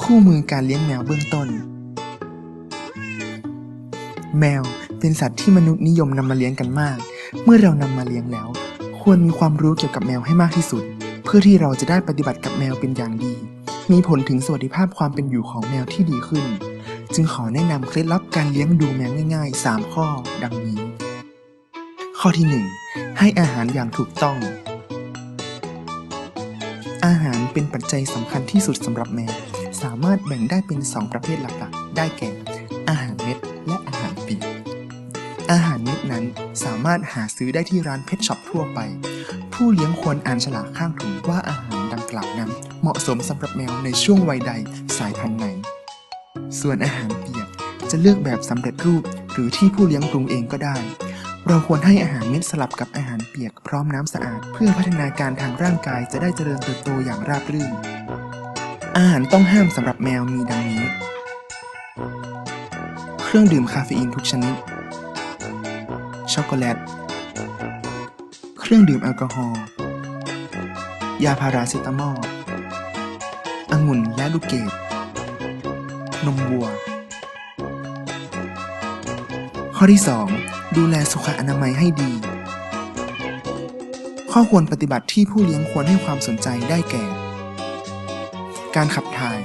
คู่มือการเลี้ยงแมวเบื้องต้น แมวเป็นสัตว์ที่มนุษย์นิยมนำมาเลี้ยงกันมาก เมื่อเรานำมาเลี้ยงแล้ว ควรมีความรู้เกี่ยวกับแมวให้มากที่สุด เพื่อที่เราจะได้ปฏิบัติกับแมวเป็นอย่างดี มีผลถึงสวัสดิภาพความเป็นอยู่ของแมวที่ดีขึ้น จึงขอแนะนำเคล็ดลับการเลี้ยงดูแมวง่าย ๆ 3 ข้อ ดังนี้ ข้อที่ 1 ให้อาหารอย่างถูกต้องอาหารเป็นปัจจัยสำคัญที่สุดสำหรับแมว สามารถแบ่งได้เป็น 2 ประเภทหลักๆ ได้แก่ อาหารเม็ดและอาหารเปียก อาหารเม็ดนั้นสามารถหาซื้อได้ที่ร้านเพชช็อปทั่วไป ผู้เลี้ยงควรอ่านฉลากข้างถุงว่าอาหารดังกล่าวนั้น เหมาะสมสำหรับแมวในช่วงวัยใดสายพันธุ์ไหน ส่วนอาหารเปียกจะเลือกแบบสำเร็จรูปหรือที่ผู้เลี้ยงปรุงเองก็ได้ เราควรให้อาหารเม็ดสลับกับอาหารเปียกพร้อมน้ำสะอาด เพื่อพัฒนาการทางร่างกายจะได้เจริญเติบโตอย่างราบรื่น หารต้องห้ามสำหรับแมวมีดังนี้ เครื่องดื่มคาเฟอีนทุกชนิด ช็อกโกแลต เครื่องดื่มแอลกอฮอล์ ยาพาราเซตามอลองุ่นและลูกเกด นมวัว ข้อที่ 2 ดูแลสุขอนามัยให้ดี ข้อควรปฏิบัติที่ผู้เลี้ยงควรให้ความสนใจได้แก่ การขับถ่าย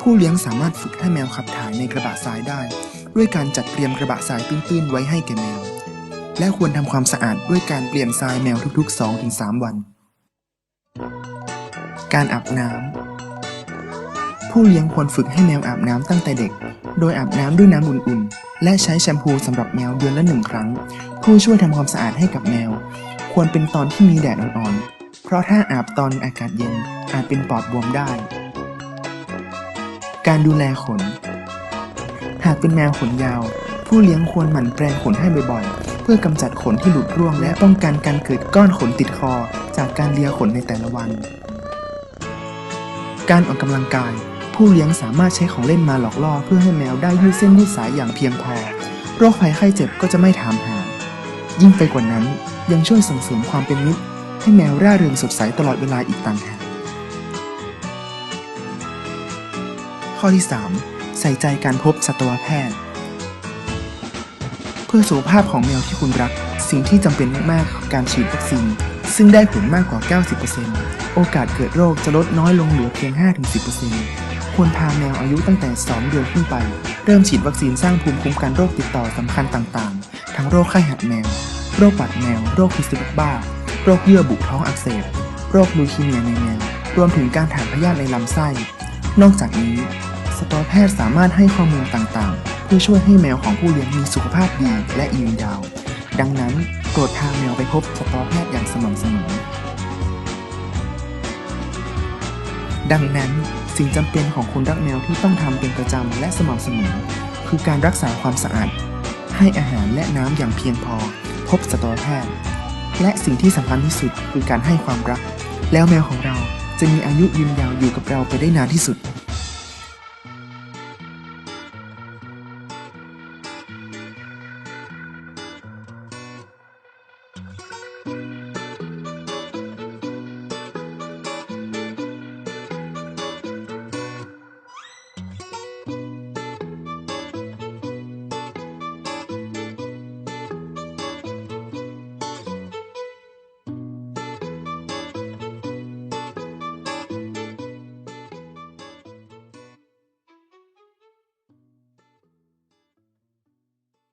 ผู้เลี้ยงสามารถฝึกให้แมวขับถ่ายในกระบะทรายได้ ด้วยการจัดเตรียมกระบะทรายตื้นๆไว้ให้แก่แมว และควรทำความสะอาดด้วยการเปลี่ยนทรายแมวทุกๆ 2-3 วัน การอาบน้ำผู้เลี้ยงควรฝึกให้แมวอาบน้ำตั้งแต่เด็ก โดยอาบน้ำด้วยน้ำอุ่นๆ และใช้แชมพูสำหรับแมวเดือนละหนึ่งครั้ง ผู้ช่วยทำความสะอาดให้กับแมว ควรเป็นตอนที่มีแดดอ่อนๆเพราะถ้าอาบตอนอากาศเย็นอาจเป็นปอดบวมได้ การดูแลขน หากเป็นแมวขนยาว ผู้เลี้ยงควรหมั่นแปรงขนให้บ่อยๆ เพื่อกำจัดขนที่หลุดร่วงและป้องกันการเกิดก้อนขนติดคอ จากการเลียขนในแต่ละวัน การออกกำลังกาย ผู้เลี้ยงสามารถใช้ของเล่นมาหลอกล่อ เพื่อให้แมวได้ยืดเส้นยืดสายอย่างเพียงพอ โรคภัยไข้เจ็บก็จะไม่ถามหา ยิ่งไปกว่านั้นยังช่วยส่งเสริมความเป็นมิตรให้แมวร่าเริงสดใสตลอดเวลาอีกต่างหาก ข้อที่ 3 ใส่ใจการพบสัตวแพทย์ เพื่อสุขภาพของแมวที่คุณรัก สิ่งที่จำเป็นมากๆคือการฉีดวัคซีนซึ่งได้ผลมากกว่า 90%โอกาสเกิดโรคจะลดน้อยลงเหลือเพียง 5-10%ควรพาแมวอายุตั้งแต่ 2 เดือนขึ้นไป เริ่มฉีดวัคซีนสร้างภูมิคุ้มกันโรคติดต่อสำคัญต่างๆ ทั้งโรคไข้หัดแมว โรคปัดแมว โรคพิษสุนัขบ้า โรคเยื่อบุท้องอักเสบ โรคลูคีเมียในแมว รวมถึงการถ่ายพยาธิในลำไส้ นอกจากนี้ ตวแพทย์สามารถให้ข้อมูลต่างๆ เพื่อช่วยให้แมวของผู้เลี้ยงมีสุขภาพดี และยืนยาว ดังนั้นโปรดพาแมวไปพบสัตวแพทย์อย่างสม่ำเสมอ ดังนั้นสิ่งจำเป็นของคนรักแมวที่ต้องทำเป็นประจำและสม่ำเสมอ คือการรักษาความสะอาด ให้อาหารและน้ำอย่างเพียงพอ พบสัตวแพทย์ และสิ่งที่สำคัญที่สุดคือการให้ความรัก แล้วแมวของเราจะมีอายุยืนยาวอยู่กับเราไปได้นานที่สุด